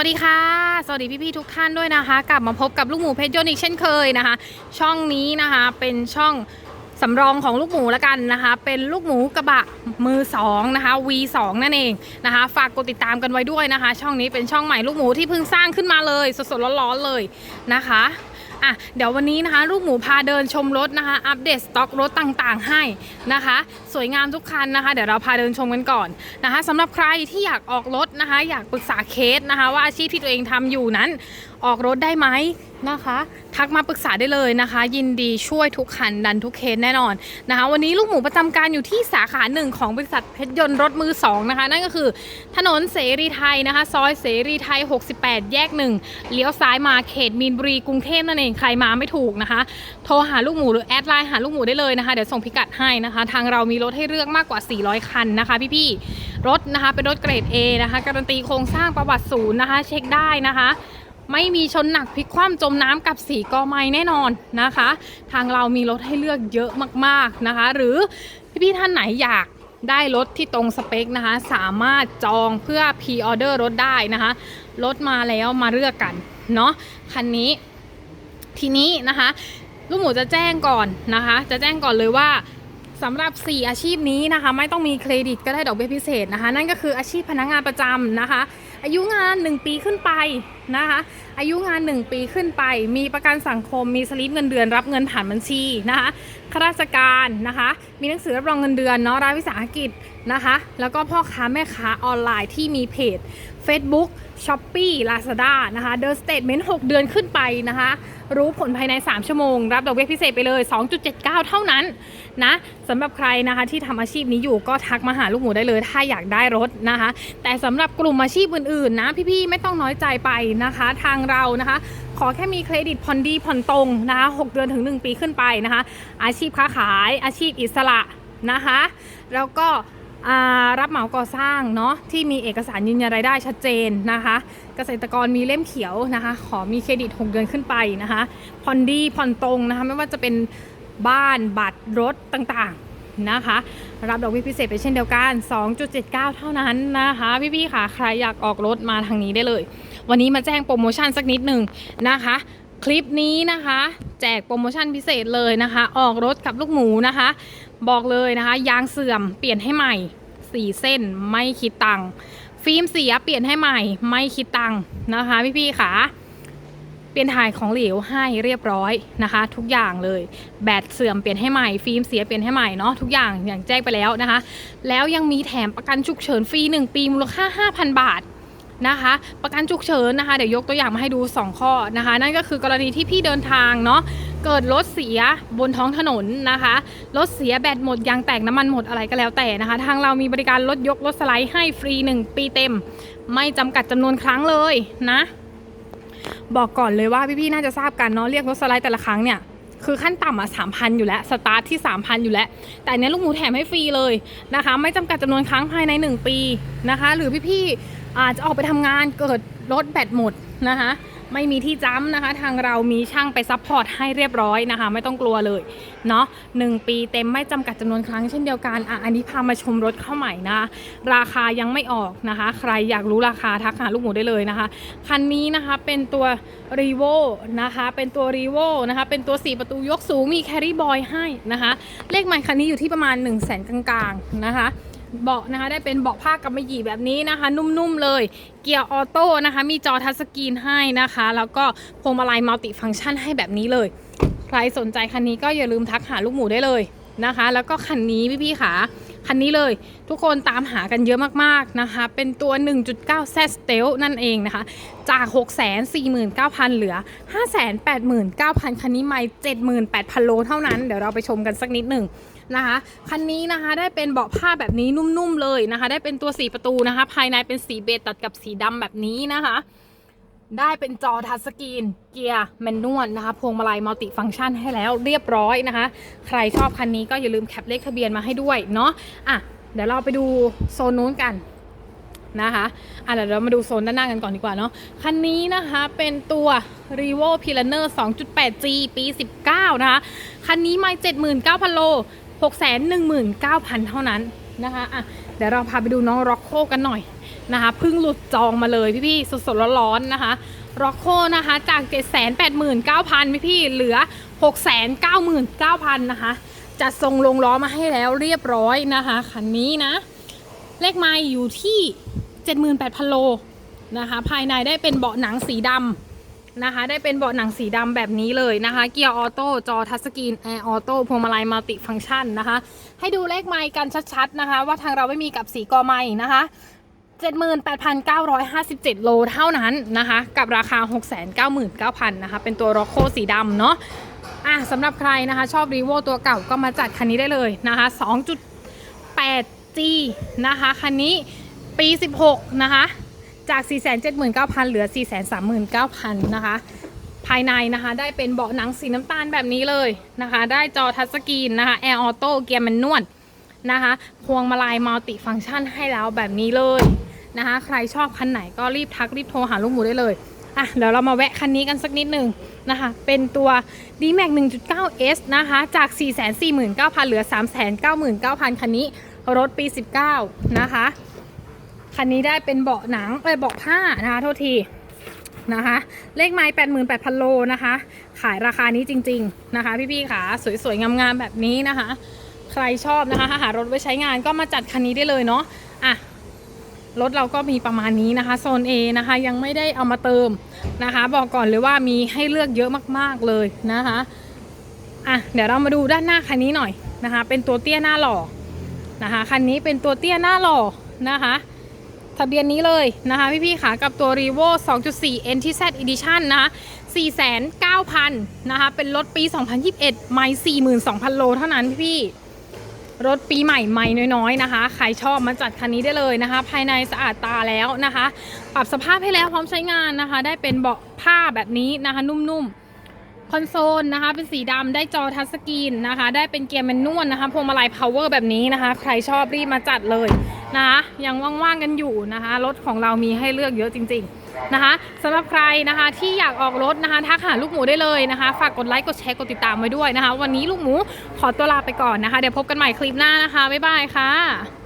วัสดีค่ะ สวัสดีพี่ๆทุกท่านด้วยนะคะ กลับมาพบกับลูกหมูเพชรยนอีกเช่นเคยนะคะ ช่องนี้นะคะเป็นช่องสำรองของลูกหมูแล้วกันนะคะ เป็นลูกหมูกระบะมือสองนะคะ V2 นั่นเองนะคะ ฝากกดติดตามกันไว้ด้วยนะคะ ช่องนี้เป็นช่องใหม่ลูกหมูที่เพิ่งสร้างขึ้นมาเลย สดๆร้อนๆเลยนะคะ อะเดี๋ยววันนี้นะคะ ลูกหมูพาเดินชมรถนะคะ อัปเดตสต็อกรถต่างๆ ให้นะคะ สวยงามทุกคันนะคะ เดี๋ยวเราพาเดินชมกันก่อนนะคะสำหรับใครที่อยากออกรถนะคะ อยากปรึกษาเคสนะคะ ว่าอาชีพที่ตัวเองทำอยู่นั้นออกรถได้ไหมนะคะ ทักมาปรึกษาได้เลยนะคะ ยินดีช่วยทุกคันดันทุกเคสแน่นอนนะคะ วันนี้ลูกหมูประจำการอยู่ที่สาขาหนึ่งของบริษัทเพชรยนต์รถมือสองนะคะ นั่นก็คือถนนเสรีไทยนะคะ ซอยเสรีไทย 68 แยกหนึ่งเลี้ยวซ้ายมาเขตมีนบุรีกรุงเทพนั่นเองใครมาไม่ถูกนะคะ โทรหาลูกหมูหรือแอดไลน์หาลูกหมูได้เลยนะคะ เดี๋ยวส่งพิกัดให้นะคะ ทางเรามีรถให้เลือกมากกว่า 400 คันนะคะ พี่ๆรถนะคะเป็นรถเกรด A นะคะการันตีโครงสร้างประวัติศูนย์นะคะ เช็คได้นะคะ ไม่มีชนหนักพลิกคว่ำจมน้ำกับสีกอไม้แน่นอนนะคะ ทางเรามีรถให้เลือกเยอะมากๆนะคะ หรือพี่ๆท่านไหนอยากได้รถที่ตรงสเปคนะคะ สามารถจองเพื่อพ r ออเดอร์รถได้นะคะรถมาแล้วมาเลือกกันเนาะคันนี้ทีนี้นะคะ ลูกหมูจะแจ้งก่อนนะคะ จะแจ้งก่อนเลยว่า สำหรับ 4 อาชีพนี้นะคะ ไม่ต้องมีเครดิตก็ได้ดอกเบี้ยพิเศษนะคะ นั่นก็คืออาชีพพนักงานประจำนะคะ อายุงาน 1 ปีขึ้นไปนะคะ อายุงาน 1 ปีขึ้นไป มีประกันสังคมมีสลิปเงินเดือนรับเงินผ่านบัญชีนะคะข้าราชการนะคะ มีหนังสือรับรองเงินเดือนเนาะรัฐวิสาหกิจนะคะ แล้วก็พ่อค้าแม่ค้าออนไลน์ที่มีเพจ Facebook s h o p e e Lazada นะคะเดินสเตทเมนต์6เดือนขึ้นไปนะคะ รู้ผลภายใน 3 ชั่วโมง รับดอกเบี้ยพิเศษไปเลย 2.79 เท่านั้นนะสำหรับใครนะคะที่ทำอาชีพนี้อยู่ก็ทักมาหาลูกหมูได้เลย ถ้าอยากได้รถนะคะ แต่สำหรับกลุ่มอาชีพอื่นๆนะพี่ๆไม่ต้องน้อยใจไปนะคะ ทางเรานะคะ ขอแค่มีเครดิตผ่อนดีผ่อนตรงนะคะ6เดือนถึง 1 ปีขึ้นไปนะคะ อาชีพค้าขายอาชีพอิสระนะคะ แล้วก็ รับเหมาก่อสร้างเนาะที่มีเอกสารยืนยันรายได้ชัดเจนนะคะ เกษตรกรมีเล่มเขียวนะคะ ขอมีเครดิต 6 เดือนขึ้นไปนะคะผ่อนดีผ่อนตรงนะคะไม่ว่าจะเป็นบ้านบัตรรถต่างๆนะคะ รับดอกเบี้ยพิเศษไปเช่นเดียวกัน 2.79 เท่านั้นนะคะ พี่ๆค่ะใครอยากออกรถมาทางนี้ได้เลย วันนี้มาแจ้งโปรโมชั่นสักนิดหนึ่งนะคะ คลิปนี้นะคะ แจกโปรโมชั่นพิเศษเลยนะคะ ออกรถกับลูกหมูนะคะ บอกเลยนะคะ ยางเสื่อมเปลี่ยนให้ใหม่4เส้นไม่คิดตังค์ฟิล์มเสียเปลี่ยนให้ใหม่ไม่คิดตังค์นะคะพี่ๆค่ะเปลี่ยนถ่ายของเหลวให้เรียบร้อยนะคะ ทุกอย่างเลยแบตเสื่อมเปลี่ยนให้ใหม่ฟิล์มเสียเปลี่ยนให้ใหม่เนาะทุกอย่างอย่างแจ้งไปแล้วนะคะ แล้วยังมีแถมประกันฉุกเฉินฟรี1ปีมูลค่า 5,000 บาท นะคะ ประกันฉุกเฉินนะคะเดี๋ยวยกตัวอย่างมาให้ดู 2 ข้อนะคะ นั่นก็คือกรณีที่พี่เดินทางเนาะเกิดรถเสียบนท้องถนนนะคะรถเสียแบตหมดยางแตกน้ำมันหมดอะไรก็แล้วแต่นะคะ ทางเรามีบริการรถยกรถสไลด์ให้ฟรี 1 ปีเต็ม ไม่จำกัดจำนวนครั้งเลยนะ บอกก่อนเลยว่าพี่ๆน่าจะทราบกันเนาะเรียกรถสไลด์แต่ละครั้งเนี่ยคือขั้นต่ำอะสามพันอยู่แล้วสตาร์ทที่3,000อยู่แล้ว แต่อันเนี้ยลูกหมูแถมให้ฟรีเลยนะคะ ไม่จำกัดจำนวนครั้งภายใน 1 ปีนะคะ หรือพี่ๆ อาจจะออกไปทำงานเกิดรถแบตหมดนะคะไม่มีที่จ้ำนะคะ ทางเรามีช่างไปซัพพอร์ตให้เรียบร้อยนะคะ ไม่ต้องกลัวเลยเนาะหนึ่งปีเต็มไม่จำกัดจำนวนครั้งเช่นเดียวกันอะอันนี้พามาชมรถเข้าใหม่นะราคายังไม่ออกนะคะ ใครอยากรู้ราคาทักหาลูกหมูได้เลยนะคะ คันนี้นะคะเป็นตัว r e v o นะคะ เป็นตัว r e v o นะคะ เป็นตัว 4 ประตูยกสูงมี Carry Boy ให้นะคะ เลขใหม่คันนี้อยู่ที่ประมาณ 1 0 0 0 0แสนกลางๆนะคะ เบาะนะคะได้เป็นเบาะผ้ากำมะหยี่แบบนี้นะคะ นุ่มๆเลย เกียร์ออโต้นะคะ มีจอทัชสกรีนให้นะคะ แล้วก็พวงมาลัยมัลติฟังก์ชันให้แบบนี้เลย ใครสนใจคันนี้ก็อย่าลืมทักหาลูกหมูได้เลยนะคะ แล้วก็คันนี้พี่ๆค่ะคันนี้เลยทุกคนตามหากันเยอะมากๆนะคะ เป็นตัว 1.9 Z Stel นั่นเองนะคะ จาก 649,000 เหลือ 589,000 คันนี้ไม่78,000 โลเท่านั้น เดี๋ยวเราไปชมกันสักนิดหนึ่ง นะคะ คันนี้นะคะได้เป็นเบาะผ้าแบบนี้นุ่มๆเลยนะคะ ได้เป็นตัว4ประตูนะคะ ภายในเป็นสีเบจตัดกับสีดำแบบนี้นะคะ ได้เป็นจอทัชสกรีน เกียร์แมนนวลนะคะ พวงมาลัยมัลติฟังก์ชันให้แล้วเรียบร้อยนะคะ ใครชอบคันนี้ก็อย่าลืมแคปเลขทะเบียนมาให้ด้วยเนาะอะเดี๋ยวเราไปดูโซนนู้นกันนะคะอะเดี๋ยวเรามาดูโซนด้านหน้ากันก่อนดีกว่าเนาะ คันนี้นะคะเป็นตัว r e v o p i l a n e r 2.8G ปี 19 นะคะ คันนี้ไม่79,000 โล 619,000 เท่านั้นนะคะอะเดี๋ยวเราพาไปดูน้อง Rocco กันหน่อยนะคะเพิ่งหลุดจองมาเลยพี่ๆสดๆร้อนๆนะคะร็อกโคนะคะจาก 789,000 พี่พี่ๆเหลือ 699,000 นะคะจัดทรงลงล้อมาให้แล้วเรียบร้อยนะคะคันนี้นะ เลขไม้อยู่ที่ 78,000 โลนะคะภายในได้เป็นเบาะหนังสีดำ นะคะ ได้เป็นเบาะหนังสีดำแบบนี้เลยนะคะ เกียร์ออโต้จอทัชสกรีนแอร์ออโต้พวงมาลัยมัลติฟังก์ชันนะคะ ให้ดูเลขไม้กันชัดๆนะคะ ว่าทางเราไม่มีกับสีกอไม้นะคะ78,957 โลเท่านั้นนะคะ กับราคา 699,000นะคะ เป็นตัวร็อกโคสีดำเนาะอะสำหรับใครนะคะ ชอบรีโวตัวเก่าก็มาจัดคันนี้ได้เลยนะคะ 2.8G นะคะ คันนี้ปี 16 นะคะ จาก 479,000 เหลือ 439,000 นะคะ ภายในนะคะได้เป็นเบาะหนังสีน้ำตาลแบบนี้เลยนะคะ ได้จอทัชสกรีนนะคะแอร์ออโต้เกียร์แมนนวลนะคะพวงมาลัยมัลติฟังก์ชันให้แล้วแบบนี้เลยนะคะ ใครชอบคันไหนก็รีบทักรีบโทรหาลูกหมูได้เลยอะเดี๋ยวเรามาแวะคันนี้กันสักนิดหนึ่งนะคะ เป็นตัว D-Max 1.9S นะคะ จาก 449,000 เหลือ 399,000 คันนี้ รถปี 19 นะคะ คันนี้ได้เป็นเบาะหนังเอ้ยเบาะผ้านะคะโทษทีนะคะ เลขไม้แปดหมื่นแปดพันโลนะคะ ขายราคานี้จริง ๆนะคะ พี่ๆค่ะสวยๆงามๆแบบนี้นะคะ ใครชอบนะคะหารถไว้ใช้งานก็มาจัดคันนี้ได้เลยเนาะอะรถเราก็มีประมาณนี้นะคะโซน A นะคะยังไม่ได้เอามาเติมนะคะ บอกก่อนเลยว่ามีให้เลือกเยอะมากๆเลยนะคะอะเดี๋ยวเรามาดูด้านหน้าคันนี้หน่อยนะคะ เป็นตัวเตี้ยหน้าหล่อนะคะคันนี้เป็นตัวเตี้ยหน้าหล่อนะคะ ทะเบียนนี้เลยนะคะ พี่ๆค่ะกับตัว r e v o 2.4 NTZ Edition นะคะ49,000นะคะเป็นรถปี 2021 ไม่42,000 โลเท่านั้นพี่ๆรถปีใหม่ไม่น้อยๆนะคะ ใครชอบมาจัดคันนี้ได้เลยนะคะ ภายในสะอาดตาแล้วนะคะ ปรับสภาพให้แล้วพร้อมใช้งานนะคะ ได้เป็นเบาะผ้าแบบนี้นะคะ นุ่มๆ คอนโซลนะคะ เป็นสีดำได้จอทัชสกรีนนะคะ ได้เป็นเกียร์แมนนวลนะคะพวงมาลัยพาวเวอร์แบบนี้นะคะ ใครชอบรีบมาจัดเลย นะคะยังว่างๆกันอยู่นะคะรถของเรามีให้เลือกเยอะจริง ๆนะคะสำหรับใครนะคะที่อยากออกรถนะคะทักหาลูกหมูได้เลยนะคะ ฝากกดไลค์กดแชร์กดติดตามไว้ด้วยนะคะ วันนี้ลูกหมูขอตัวลาไปก่อนนะคะ เดี๋ยวพบกันใหม่คลิปหน้านะคะบ๊ายบายค่ะ